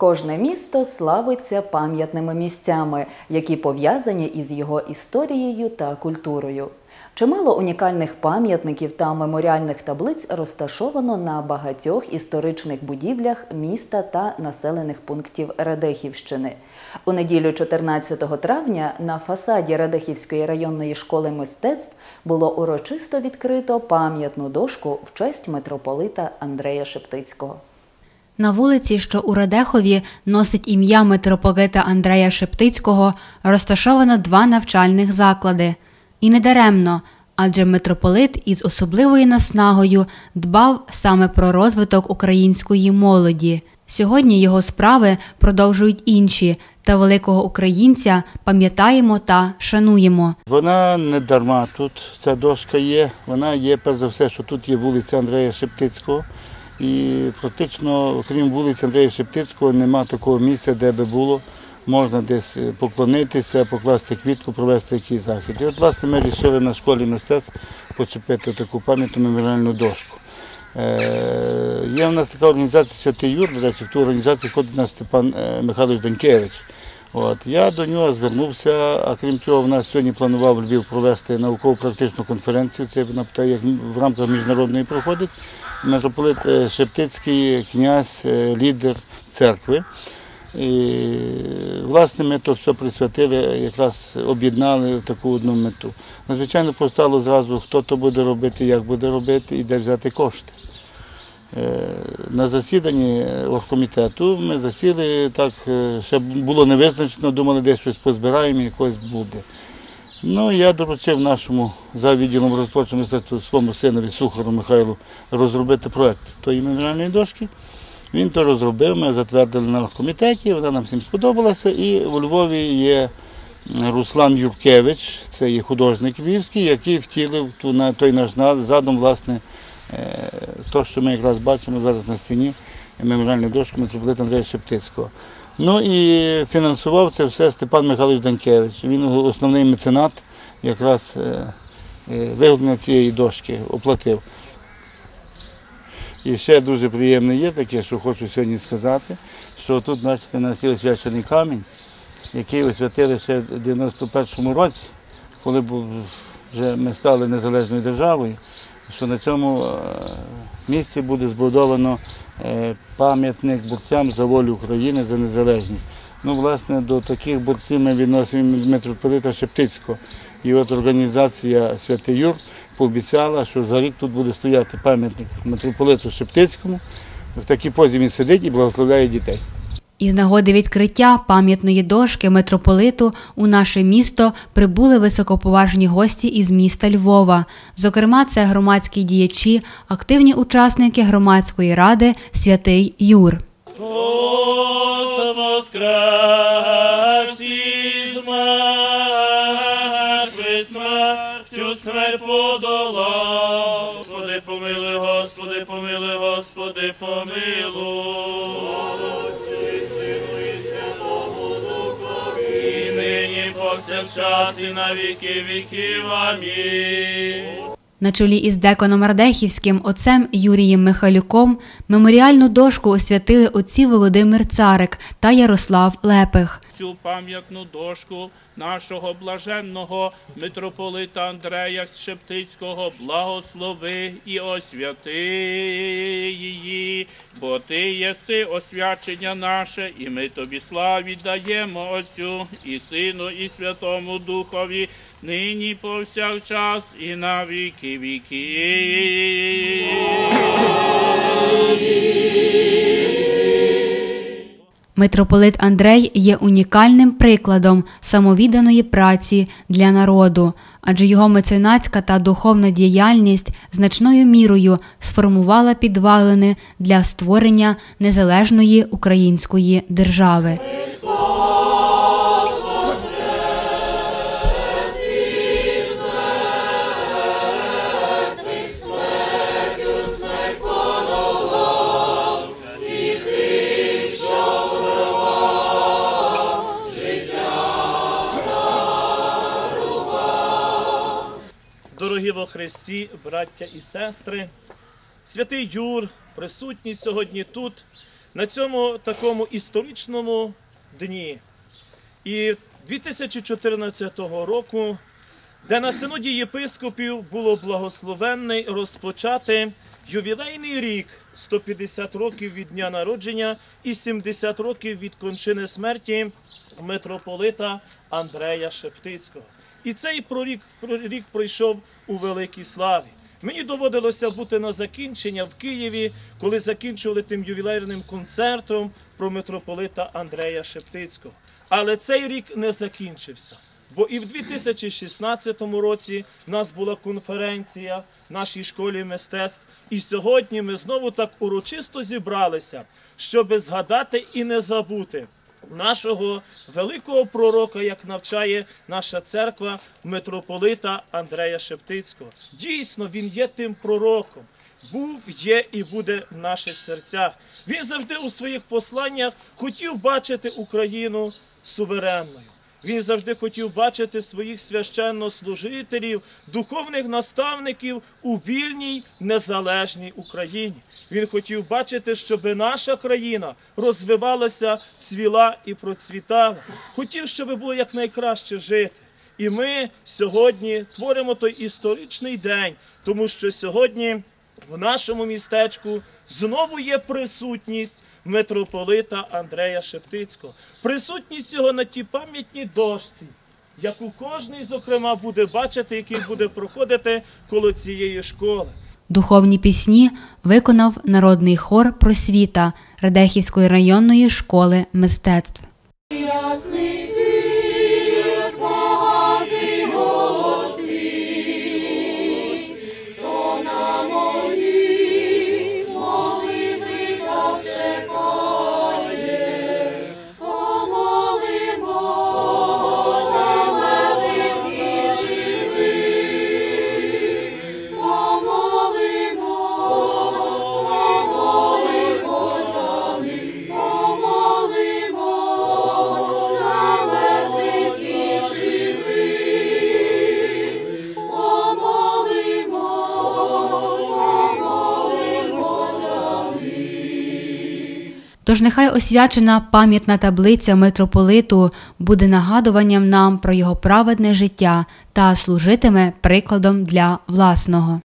Кожне місто славиться пам'ятними місцями, які пов'язані із його історією та культурою. Чимало унікальних пам'ятників та меморіальних таблиць розташовано на багатьох історичних будівлях міста та населених пунктів Радехівщини. У неділю 14 травня на фасаді Радехівської районної школи мистецтв було урочисто відкрито пам'ятну дошку в честь митрополита Андрея Шептицького. На вулиці, що у Радехові носить ім'я митрополита Андрея Шептицького, розташовано два навчальних заклади. І не даремно, адже митрополит із особливою наснагою дбав саме про розвиток української молоді. Сьогодні його справи продовжують інші, та великого українця пам'ятаємо та шануємо. Вона не дарма тут, ця дошка є. Вона є, перш за все, що тут є вулиця Андрея Шептицького. І практично, окрім вулиці Андрея Шептицького, нема такого місця, де би було. Можна десь поклонитися, покласти квітку, провести якийсь захід. І от, власне, ми вирішили на школі мистецтв почепити таку пам'ятну меморіальну дошку. Е, Є в нас така організація Святий Юр, до речі, в ту організацію ходить нас Степан е, Михайлович Данкевич. От, я до нього звернувся, а крім цього, в нас сьогодні планував Львів провести науково-практичну конференцію, це як в рамках міжнародної проходить. Митрополит е, Шептицький, князь, е, лідер церкви. І, власне, ми то все присвятили, якраз об'єднали в таку одну мету. Надзвичайно постало зразу, хто то буде робити, як буде робити і де взяти кошти. Е, На засіданні оргкомітету ми засіли, так ще було не визначено, думали, десь щось позбираємо, якось буде. Ну, я доручив нашому за відділом розпочатку мистецтва своєму синові Сухару Михайлу розробити проєкт тої меморіальної дошки. Він то розробив, ми затвердили на комітеті, вона нам всім сподобалася. І у Львові є Руслан Юркевич, це є художник львівський, який втілив ту, на той наш задум, власне, е, то, що ми якраз бачимо зараз на стіні меморіальну дошку митрополита Андрея Шептицького. Ну і фінансував це все Степан Михайлович Данкевич. Він основний меценат якраз е, е, виготовлення цієї дошки оплатив. І ще дуже приємне є таке, що хочу сьогодні сказати, що тут, бачите, у нас є освячений камінь, який освятили ще в 91-му році, коли вже ми стали незалежною державою, що на цьому е, місці буде збудовано е, пам'ятник борцям за волю України, за незалежність. Ну, власне, до таких борців ми відносимо митрополита Шептицького. І от організація Святий Юр пообіцяла, що за рік тут буде стояти пам'ятник митрополиту Шептицькому. В такій позі він сидить і благословляє дітей. Із нагоди відкриття пам'ятної дошки митрополиту у наше місто прибули високоповажні гості із міста Львова. Зокрема, це громадські діячі, активні учасники громадської ради Святий Юр. Господи, помилуй, Господи, помилуй, Господи, помилуй. Повсякчас і на віки віків. Амінь. На чолі із деконом Радехівським отцем Юрієм Михайлюком меморіальну дошку освятили отці Володимир Царик та Ярослав Лепих. Цю пам'ятну дошку нашого блаженного митрополита Андрея Шептицького благослови і освяти її, бо ти єси освячення наше, і ми тобі славі даємо Отцю і Сину, і Святому Духові, нині повсякчас і на віки віки. Митрополит Андрей є унікальним прикладом самовідданої праці для народу, адже його меценатська та духовна діяльність значною мірою сформувала підвалини для створення незалежної української держави. Дорогі во Христі, браття і сестри, святий Юр, присутній сьогодні тут, на цьому такому історичному дні. І 2014 року, де на синоді єпископів було благословенний розпочати ювілейний рік 150 років від дня народження і 70 років від кончини смерті митрополита Андрея Шептицького. І цей прорік, рік пройшов у великій славі. Мені доводилося бути на закінчення в Києві, коли закінчували тим ювілейним концертом про митрополита Андрея Шептицького. Але цей рік не закінчився. Бо і в 2016 році в нас була конференція в нашій школі мистецтв. І сьогодні ми знову так урочисто зібралися, щоб згадати і не забути нашого великого пророка, як навчає наша церква митрополита Андрея Шептицького. Дійсно, він є тим пророком. Був, є і буде в наших серцях. Він завжди у своїх посланнях хотів бачити Україну суверенною. Він завжди хотів бачити своїх священнослужителів, духовних наставників у вільній незалежній Україні. Він хотів бачити, щоб наша країна розвивалася, цвіла і процвітала. Хотів, щоб було якнайкраще жити. І ми сьогодні творимо той історичний день, тому що сьогодні в нашому містечку знову є присутність митрополита Андрея Шептицького. Присутність його на тій пам'ятній дошці, яку кожний, зокрема, буде бачити, який буде проходити коло цієї школи. Духовні пісні виконав народний хор просвіта Радехівської районної школи мистецтв. Тож нехай освячена пам'ятна таблиця митрополиту буде нагадуванням нам про його праведне життя та служитиме прикладом для власного.